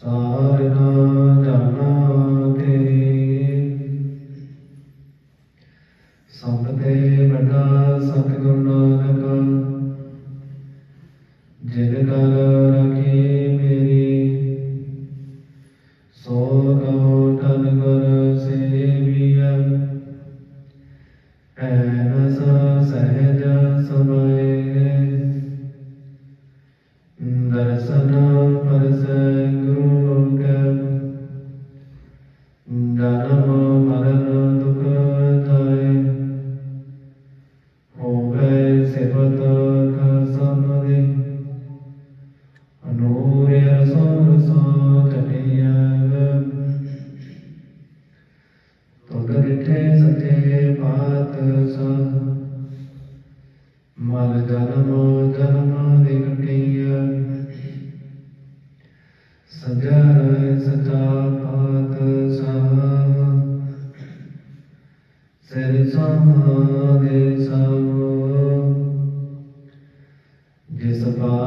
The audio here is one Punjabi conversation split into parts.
Uh,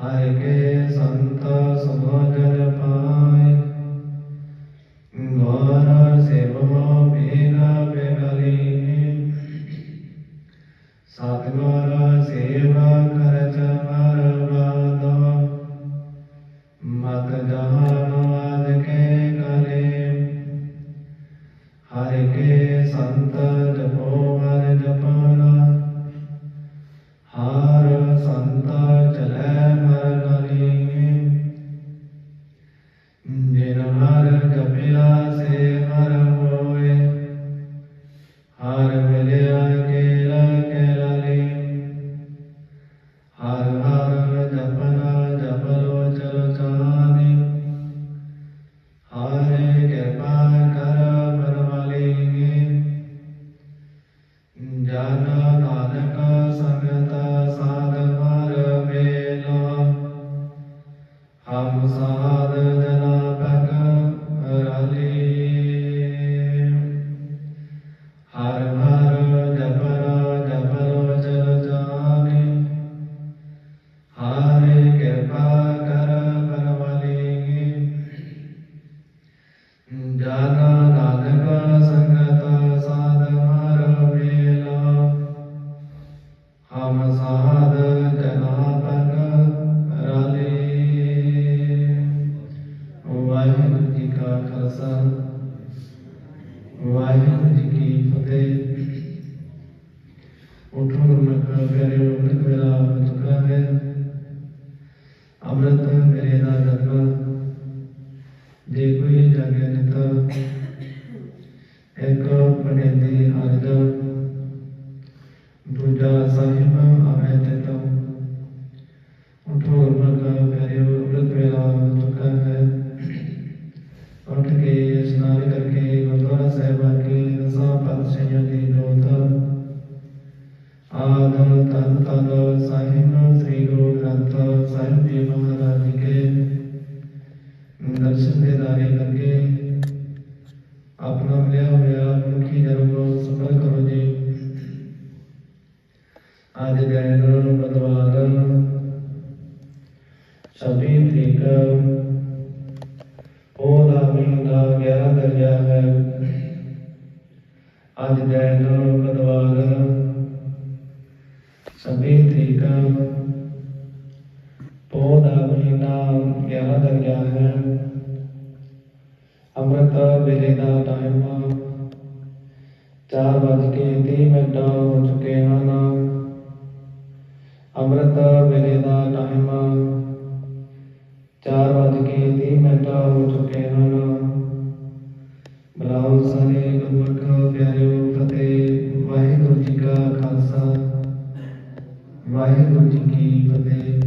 ਹਰ ਕੇ ਸੰਤ ਸਮਾਜਨ ਪਾਏ। ਦੁਆਰਾ ਸੇਵਾ ਮੇਰਾ ਬਿਨਰੀ ਸਤਿਗੁਰ ਸੇਵਾ ਕਰ ਚਮਰ ਵਾਦਾ। ਮਤ ਜਹਾਨਾਦ ਕੇ ਕਰੇ। ਹਰ ਕੇ ਸੰਤ ਜਪੋ ਮਨ ਜਪਾਨਾ ਹਰ ਸੰਤਾ कठोर अमृत मेरा चुका है अमृत मेरे ਦਾ ਕਰਨਾ ਜੇ ਕੋਈ ਜਾਗੇ ਨਿਤ, ਇੱਕ ਪੜੇਂਦੀ ਹਰਦਾ ਤਨ ਸਾਹਿਬ ਸ੍ਰੀ ਗੁਰੂ ਗ੍ਰੰਥ ਸਾਹਿਬ ਜੀ ਮਹਾਰਾਜ ਜੀ ਕੇ ਦਰਸ਼ਨ ਦੇ ਦਾਰੇ ਲੱਗੇ। ਆਪਣਾ ਮਿਲਿਆ ਹੋਇਆ ਮੁਖੀ ਜਨਮ ਸਫਲ ਕਰੋ ਜੀ। ਅੱਜ ਦਿਨ ਬਦਵਾਲ 26 ਤਰੀਕ। ਉਹ ਦਾ ਮਹੀਨਾ 11 ਦਰਿਆ ਹੈ। ਅੱਜ ਦਿਨ ਬਦਵਾਲ ਛੱਬੀ ਤਰੀਕ ਉਹ ਦਾ ਮਹੀਨਾ 11 ਦਰਿਆ ਹੈ। ਅੰਮ੍ਰਿਤ ਵੇਲੇ ਦਾ ਟਾਈਮ ਚਾਰ ਵਜ ਕੇ ਤੀਹ ਮਿੰਟ ਹੋ ਚੁੱਕੇ ਹਨ। ਅੰਮ੍ਰਿਤ ਵੇਲੇ ਦਾ ਟਾਈਮ ਚਾਰ ਵੱਜ ਕੇ ਤੀਹ ਮਿੰਟ ਹੋ ਚੁੱਕੇ ਹਨ। ਬਲਾਉ ਸਾਰੇ ਗੁਰਮੁਖ ਪਿਆਰਿਓ ਵਾਹਿਗੁਰੂ ਜੀ ਕੀ ਫਤਿਹ